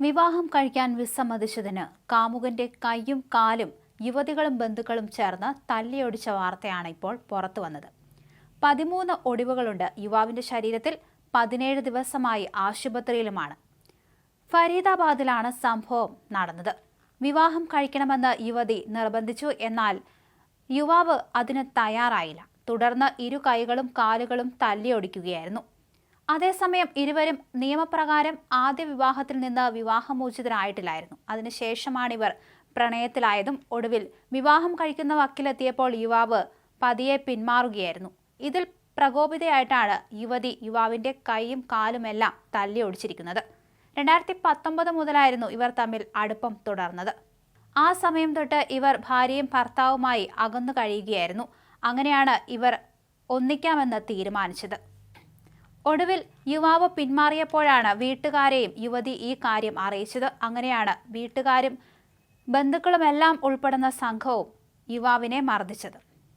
വിവാഹം കഴിക്കാൻ വിസമ്മതിച്ചതിന് കാമുകന്റെ കൈയും കാലും യുവതികളും ബന്ധുക്കളും ചേർന്ന് തല്ലിയൊടിച്ച വാർത്തയാണ് ഇപ്പോൾ പുറത്തു വന്നത്. പതിമൂന്ന് ഒടിവുകളുണ്ട് യുവാവിന്റെ ശരീരത്തിൽ പതിനേഴ് ദിവസമായി ആശുപത്രിയിലുമാണ്. ഫരീദാബാദിലാണ് സംഭവം നടന്നത്. വിവാഹം കഴിക്കണമെന്ന് യുവതി നിർബന്ധിച്ചു എന്നാൽ യുവാവ് അതിന് തയ്യാറായില്ല. തുടർന്ന് ഇരു കൈകളും കാലുകളും തല്ലിയൊടിക്കുകയായിരുന്നു. അതേസമയം ഇരുവരും നിയമപ്രകാരം ആദ്യ വിവാഹത്തിൽ നിന്ന് വിവാഹമോചിതരായിട്ടില്ലായിരുന്നു. അതിനുശേഷമാണ് ഇവർ പ്രണയത്തിലായതും ഒടുവിൽ വിവാഹം കഴിക്കുന്ന വക്കിലെത്തിയപ്പോൾ യുവാവ് പതിയെ പിന്മാറുകയായിരുന്നു. ഇതിൽ പ്രകോപിതയായിട്ടാണ് യുവതി യുവാവിന്റെ കൈയും കാലുമെല്ലാം തല്ലി ഒടിച്ചിരിക്കുന്നത്. രണ്ടായിരത്തി പത്തൊമ്പത് മുതലായിരുന്നു ഇവർ തമ്മിൽ അടുപ്പം തുടർന്നത്. ആ സമയം തൊട്ട് ഇവർ ഭാര്യയും ഭർത്താവുമായി അകന്നു കഴിയുകയായിരുന്നു. അങ്ങനെയാണ് ഇവർ ഒന്നിക്കാമെന്ന് തീരുമാനിച്ചത്. ഒടുവിൽ യുവാവ് പിന്മാറിയപ്പോഴാണ് വീട്ടുകാരെയും യുവതി ഈ കാര്യം അറിയിച്ചത്. അങ്ങനെയാണ് വീട്ടുകാരും ബന്ധുക്കളുമെല്ലാം ഉൾപ്പെടുന്ന സംഘവും യുവാവിനെ മർദ്ദിച്ചത്.